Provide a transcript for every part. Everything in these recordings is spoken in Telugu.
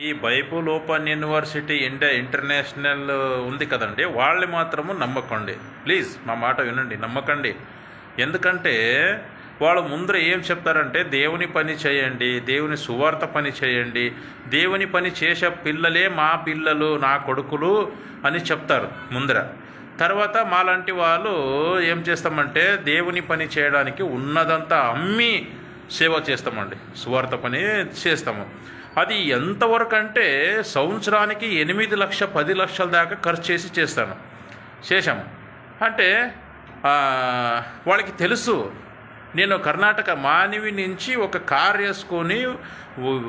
ఈ Bible open university India international ఉంది కదండి వాళ్ళని మాత్రము నమ్మకండి. ప్లీజ్ మా మాట వినండి నమ్మకండి. ఎందుకంటే వాళ్ళు ముందర ఏం చెప్తారంటే దేవుని పని చేయండి దేవుని సువార్త పని చేయండి దేవుని పని చేసే పిల్లలే మా పిల్లలు నా కొడుకులు అని చెప్తారు ముందర. తర్వాత మాలాంటి వాళ్ళు ఏం చేస్తామంటే దేవుని పని చేయడానికి ఉన్నదంతా అమ్మి సేవ చేస్తామండి. సువార్త పని చేస్తాము. అది ఎంతవరకు అంటే సంవత్సరానికి ఎనిమిది లక్ష పది లక్షల దాకా ఖర్చు చేసి చేస్తాను. చేశాము అంటే వాళ్ళకి తెలుసు నేను కర్ణాటక మానివి నుంచి ఒక కార్ వేసుకొని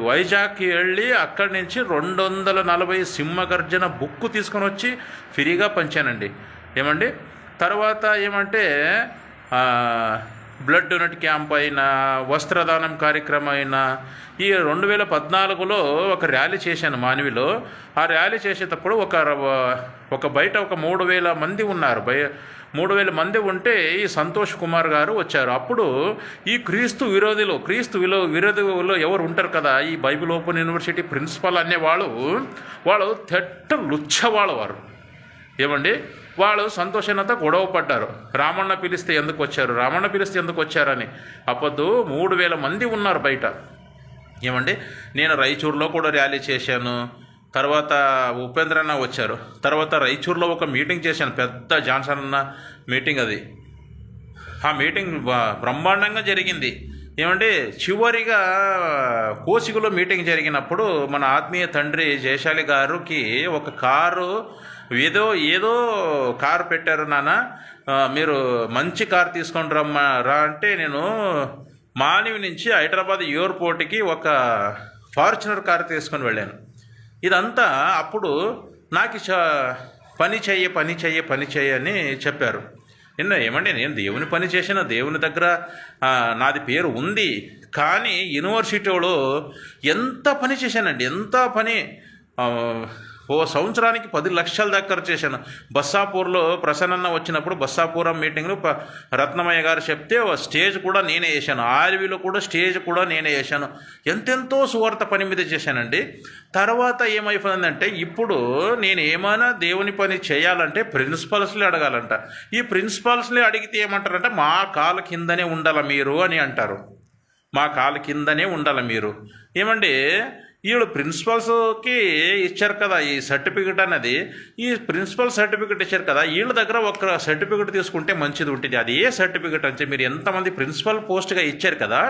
వైజాగ్కి వెళ్ళి అక్కడి నుంచి రెండు వందల నలభై సింహగర్జన బుక్ తీసుకొని వచ్చి ఫ్రీగా పంచానండి. ఏమండి? తర్వాత ఏమంటే బ్లడ్ డొనేట్ క్యాంప్ అయినా వస్త్రదానం కార్యక్రమం అయినా ఈ రెండు వేల పద్నాలుగులో ఒక ర్యాలీ చేశాను మానవిలో. ఆ ర్యాలీ చేసేటప్పుడు ఒక ఒక బయట ఒక మూడు వేల మంది ఉన్నారు. బయ మూడు వేల మంది ఉంటే ఈ సంతోష్ కుమార్ గారు వచ్చారు. అప్పుడు ఈ క్రీస్తు విరోధిలో క్రీస్తు విలో విరోధిలో ఎవరు ఉంటారు కదా? ఈ బైబిల్ ఓపెన్ యూనివర్సిటీ ప్రిన్సిపల్ అనేవాళ్ళు. వాళ్ళు తెట్ట లుచ్చవాళ్ళు వారు ఏమండి? వాళ్ళు సంతోషంతో గొడవ పడ్డారు. రామన్న పిలిస్తే ఎందుకు వచ్చారు? రామన్న పిలిస్తే ఎందుకు వచ్చారని. అప్పొద్దు మూడు వేల మంది ఉన్నారు బయట. ఏమండి? నేను రైచూర్లో కూడా ర్యాలీ చేశాను. తర్వాత ఉపేంద్ర అన్న వచ్చారు. తర్వాత రైచూర్లో ఒక మీటింగ్ చేశాను. పెద్ద జాన్సన్ అన్న మీటింగ్ అది. ఆ మీటింగ్ బ్రహ్మాండంగా జరిగింది. ఏమంటే చివరిగా కోసిగులో మీటింగ్ జరిగినప్పుడు మన ఆత్మీయ తండ్రి జయశాలి గారికి ఒక కారు ఏదో ఏదో కారు పెట్టారు నాన్న. మీరు మంచి కారు తీసుకొని రమ్మా రా అంటే నేను మానివి నుంచి హైదరాబాద్ ఎయిర్పోర్ట్కి ఒక ఫార్చునర్ కారు తీసుకొని వెళ్ళాను. ఇదంతా అప్పుడు నాకు పని చెయ్యి పని చెయ్యి పని చెయ్యి అని చెప్పారు. నిన్న ఏమండి నేను దేవుని పని చేసిన దేవుని దగ్గర నాది పేరు ఉంది. కానీ యూనివర్సిటీలో ఎంత పని చేశానండి ఎంత పని. ఓ సంవత్సరానికి పది లక్షల దగ్గర చేశాను. బస్సాపూర్లో ప్రసన్న వచ్చినప్పుడు బస్సాపురం మీటింగ్లో ప రత్నమయ్య గారు చెప్తే ఓ స్టేజ్ కూడా నేనే చేశాను. ఆర్వీలో కూడా స్టేజ్ కూడా నేనే చేశాను. ఎంతెంతో సువార్త పని మీద చేశానండి. తర్వాత ఏమైపోయిందంటే ఇప్పుడు నేను ఏమైనా దేవుని పని చేయాలంటే ప్రిన్సిపల్స్లే అడగాలంట. ఈ ప్రిన్సిపల్స్లే అడిగితే ఏమంటారంటే మా కాల కిందనే ఉండాల మీరు? అని అంటారు. మా కాల కిందనే ఉండాలి మీరు? ఏమండి? వీళ్ళు ప్రిన్సిపల్స్కి ఇచ్చారు కదా ఈ సర్టిఫికెట్ అనేది ఈ ప్రిన్సిపల్ సర్టిఫికెట్ ఇచ్చారు కదా వీళ్ళ దగ్గర ఒక సర్టిఫికెట్ తీసుకుంటే మంచిది ఉంటుంది. అది ఏ సర్టిఫికెట్ అంటే మీరు ఎంతమంది ప్రిన్సిపల్ పోస్ట్గా ఇచ్చారు కదా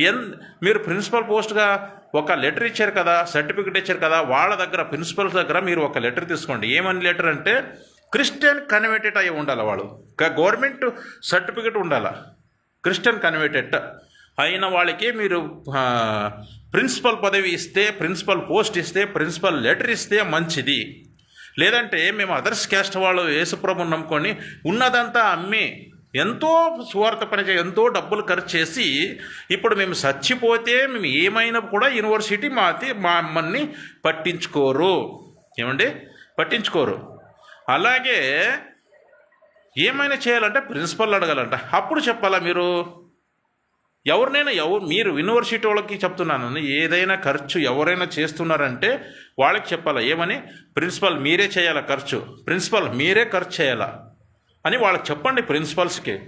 ఎన్ మీరు ప్రిన్సిపల్ పోస్ట్గా ఒక లెటర్ ఇచ్చారు కదా సర్టిఫికెట్ ఇచ్చారు కదా వాళ్ళ దగ్గర ప్రిన్సిపల్స్ దగ్గర మీరు ఒక లెటర్ తీసుకోండి. ఏమని లెటర్ అంటే క్రిస్టియన్ కన్వర్టెడ్ అయి ఉండాలి వాళ్ళు. గవర్నమెంట్ సర్టిఫికెట్ ఉండాలి. Christian converted. అయిన వాళ్ళకి మీరు ప్రిన్సిపల్ పదవి ఇస్తే ప్రిన్సిపల్ పోస్ట్ ఇస్తే ప్రిన్సిపల్ లెటర్ ఇస్తే మంచిది. లేదంటే మేము అదర్స్ క్యాస్ట్ వాళ్ళు యేసుప్రభుని నమ్ముకొని ఉన్నదంతా అమ్మి ఎంతో సువార్త పని చే ఎంతో డబ్బులు ఖర్చు చేసి ఇప్పుడు మేము చచ్చిపోతే మేము ఏమైనా కూడా యూనివర్సిటీ మాతి మా మమ్మల్ని పట్టించుకోరు. ఏమండి? పట్టించుకోరు. అలాగే ఏమైనా చేయాలంటే ప్రిన్సిపల్ అడగాలంట. అప్పుడు చెప్పాలా మీరు? ఎవరినైనా ఎవరు మీరు యూనివర్సిటీ వాళ్ళకి చెప్తున్నాను. ఏదైనా ఖర్చు ఎవరైనా చేస్తున్నారంటే వాళ్ళకి చెప్పాలా? ఏమని? ప్రిన్సిపల్ మీరే చేయాలా ఖర్చు? ప్రిన్సిపల్ మీరే ఖర్చు చేయాలా? అని వాళ్ళకి చెప్పండి ప్రిన్సిపల్స్కి.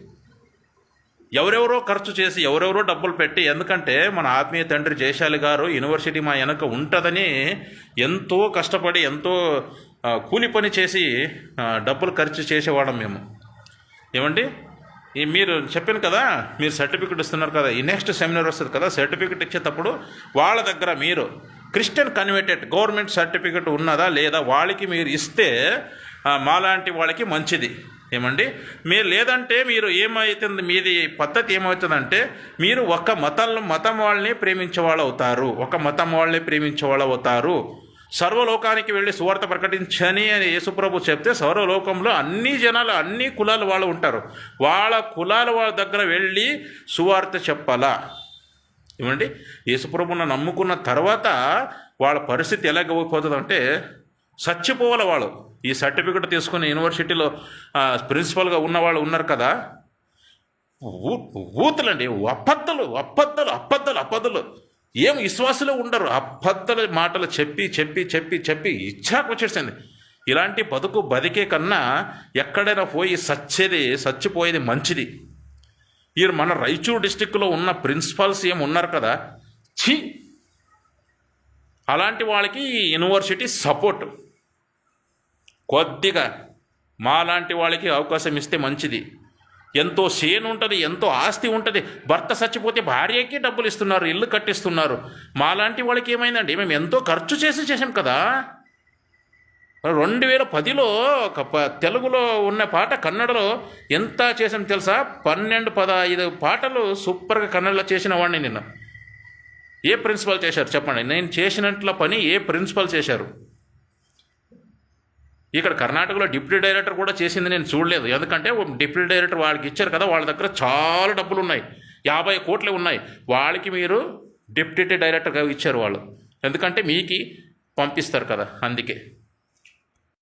ఎవరెవరో ఖర్చు చేసి ఎవరెవరో డబ్బులు పెట్టి ఎందుకంటే మన ఆత్మీయ తండ్రి జయశాలి గారు యూనివర్సిటీ మా వెనక ఉంటుందని ఎంతో కష్టపడి ఎంతో కూలి పని చేసి డబ్బులు ఖర్చు చేసేవాళ్ళం మేము. ఏమండి? ఈ మీరు చెప్పాను కదా మీరు సర్టిఫికెట్ ఇస్తున్నారు కదా ఈ నెక్స్ట్ సెమినార్ వస్తుంది కదా సర్టిఫికెట్ ఇచ్చేటప్పుడు వాళ్ళ దగ్గర మీరు క్రిస్టియన్ కన్వర్టెడ్ గవర్నమెంట్ సర్టిఫికెట్ ఉన్నదా లేదా వాళ్ళకి మీరు ఇస్తే మాలాంటి వాళ్ళకి మంచిది. ఏమండి? మీరు లేదంటే మీరు ఏమవుతుంది మీది పద్ధతి ఏమవుతుందంటే మీరు ఒక మతంలో మతం వాళ్ళని ప్రేమించే వాళ్ళు అవుతారు. ఒక మతం వాళ్ళని ప్రేమించే వాళ్ళు అవుతారు. సర్వలోకానికి వెళ్ళి సువార్త ప్రకటించని అని యేసుప్రభు చెప్తే సర్వలోకంలో అన్ని జనాలు అన్ని కులాలు వాళ్ళు ఉంటారు. వాళ్ళ కులాల వాళ్ళ దగ్గర వెళ్ళి సువార్త చెప్పాలా? ఏమండి? యేసుప్రభుని నమ్ముకున్న తర్వాత వాళ్ళ పరిస్థితి ఎలాగైపోతుందంటే చచ్చిపోవాలి వాళ్ళు. ఈ సర్టిఫికెట్ తీసుకుని యూనివర్సిటీలో ప్రిన్సిపల్గా ఉన్న వాళ్ళు ఉన్నారు కదా. ఊ- ఊతులండి. అబద్ధలు అబద్ధలు అబద్ధలు అబద్ధలు. ఏం విశ్వాసులు ఉండరు. అబద్ధల మాటలు చెప్పి చెప్పి చెప్పి చెప్పి ఇచ్చాకు వచ్చేసింది. ఇలాంటి బతుకు బతికే కన్నా ఎక్కడైనా పోయి సచ్చేది చచ్చిపోయేది మంచిది. ఈ మన రాయచూరు డిస్టిక్లో ఉన్న ప్రిన్సిపాల్స్ ఏమి ఉన్నారు కదా. ఛీ! అలాంటి వాళ్ళకి ఈ యూనివర్సిటీ సపోర్ట్. కొద్దిగా మాలాంటి వాళ్ళకి అవకాశం ఇస్తే మంచిది. ఎంతో సేను ఉంటుంది ఎంతో ఆస్తి ఉంటుంది. భర్త చచ్చిపోతే భార్యకి డబ్బులు ఇస్తున్నారు ఇల్లు కట్టిస్తున్నారు. మాలాంటి వాళ్ళకి ఏమైందండి? మేము ఎంతో ఖర్చు చేసి చేసాం కదా. రెండు వేల పదిలో ఒక ప- తెలుగులో ఉన్న పాట కన్నడలో ఎంత చేసాం తెలుసా? పన్నెండు పదహైదు పాటలు సూపర్గా కన్నడలో చేసిన వాడిని నిన్న. ఏ ప్రిన్సిపల్ చేశారు? చెప్పండి. నేను చేసినట్ల పని ఏ ప్రిన్సిపల్ చేశారు? ఇక్కడ కర్ణాటకలో డిప్యూటీ డైరెక్టర్ కూడా చేసింది నేను చూడలేదు. ఎందుకంటే ఓ డిప్యూటీ డైరెక్టర్ వాళ్ళకి ఇచ్చారు కదా వాళ్ళ దగ్గర చాలా డబ్బులు ఉన్నాయి. యాభై కోట్లే ఉన్నాయి. వాళ్ళకి మీరు డిప్యూటీ డైరెక్టర్గా ఇచ్చారు వాళ్ళు. ఎందుకంటే మీకు పంపిస్తారు కదా అందుకే.